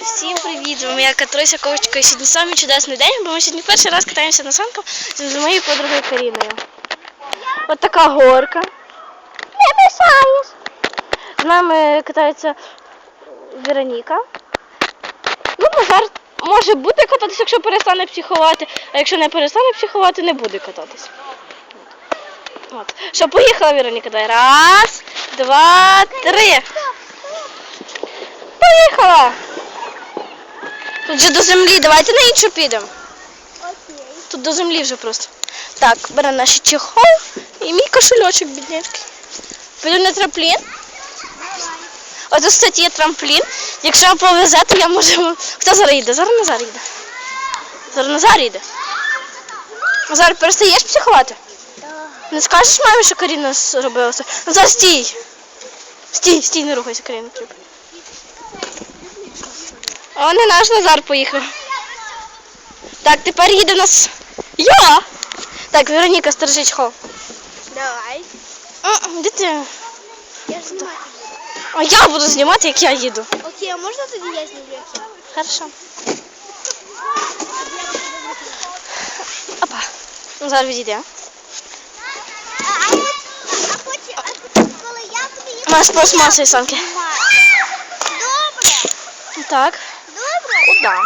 Всім привіт! Ми я Катруся Ковчика. І сьогодні самий чудесний день, бо ми сьогодні перший раз катаємося на санках з моєю подругою Каріною. От така горка. Не мішаєш. З нами катається Вероніка. Ну, Назар може буде кататися, якщо перестане психувати, а якщо не перестане психувати, не буде кататися. От. Що, поїхала Вероніка? Давай. Раз, два, три. Поїхала! Тут вже до землі, давайте на іншу підемо. Окей. Тут до землі вже просто. Так, беремо наш чехол і мій кошельочок, біднячки. Підемо на трамплін. Ось тут, кстати, є трамплін. Якщо вам повезе, то я можу. Хто зараз їде? Зараз Назар їде. Зараз Назар їде. Назар, перестаєш психувати? Не скажеш мамі, що Каріна зробила все? Назар, стій! Стій, стій, не рухайся, Каріна. О, не наш Назар поїхав. Так, тепер їде в нас. Я! Так, Вероніка, стережи чехол. Давай. А, Де ти? Я ж знімаю. А я буду знімати, як я їду. Окей, а можна тоді я знімлю? Хорошо. Опа. Назар відійде. А, а от, а потім, а потім, коли я тобі У нас пластмасові санки. Добре. Так. Добре. Куда?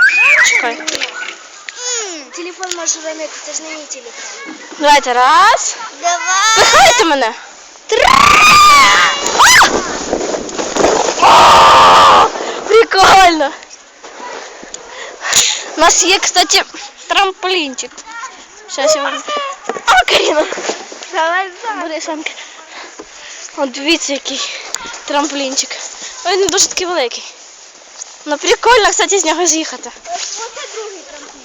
Чекай. М, Телефон можеш вимити, це ж не мій телефон. Давайте раз. Давай. Пихайте мене. Три. О, Прикольно. У нас є, кстати, трамплінчик. Сейчас я вам. А, Каріна. Давай Буде самка. От дивіться, який трамплінчик. Ой, не дуже такий великий. Ну прикольно, кстати, з нього з'їхати. Оце другий трамплін.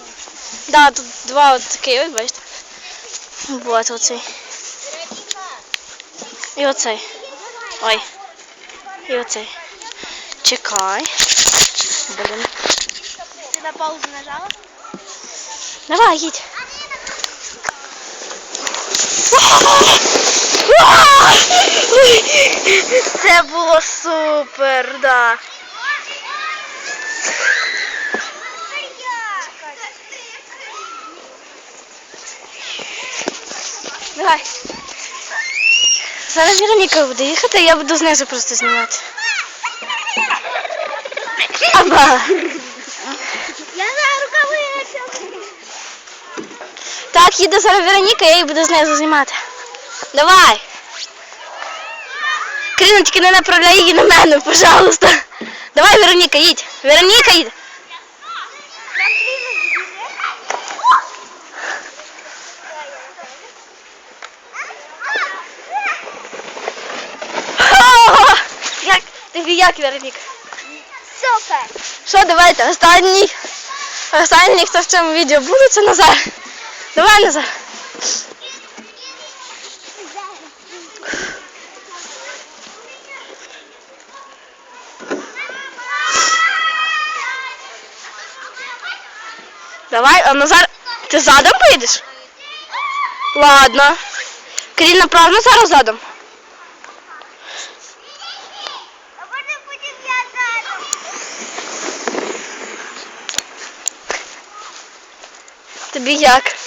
Да, тут два от такі, ось бачите. Вот оцей. І оцей. Ой. І оцей. Чекай. Блін. Ти на паузу нажала? Давай, їдь. Це було супер, да. Давай. Зараз Вероніка буде їхати, я буду знизу просто знімати. Аба. Я за рукавицю. Так, їде зараз Вероніка, я її буду знизу знімати. Давай. Тільки не направляй її на мене, пожалуйста. Давай, Вероніка, їдь. Вероніка їдь. Ха! Як тобі як, Вероніка? Супер. Що, давайте, останній. Останній, хто в цьому відео буде, це Назар. Давай, Назар. Давай, а Назар, ти задом поїдеш? Ладно. Кріль направо, Назар задом. А потім будем я задом. Тобі як?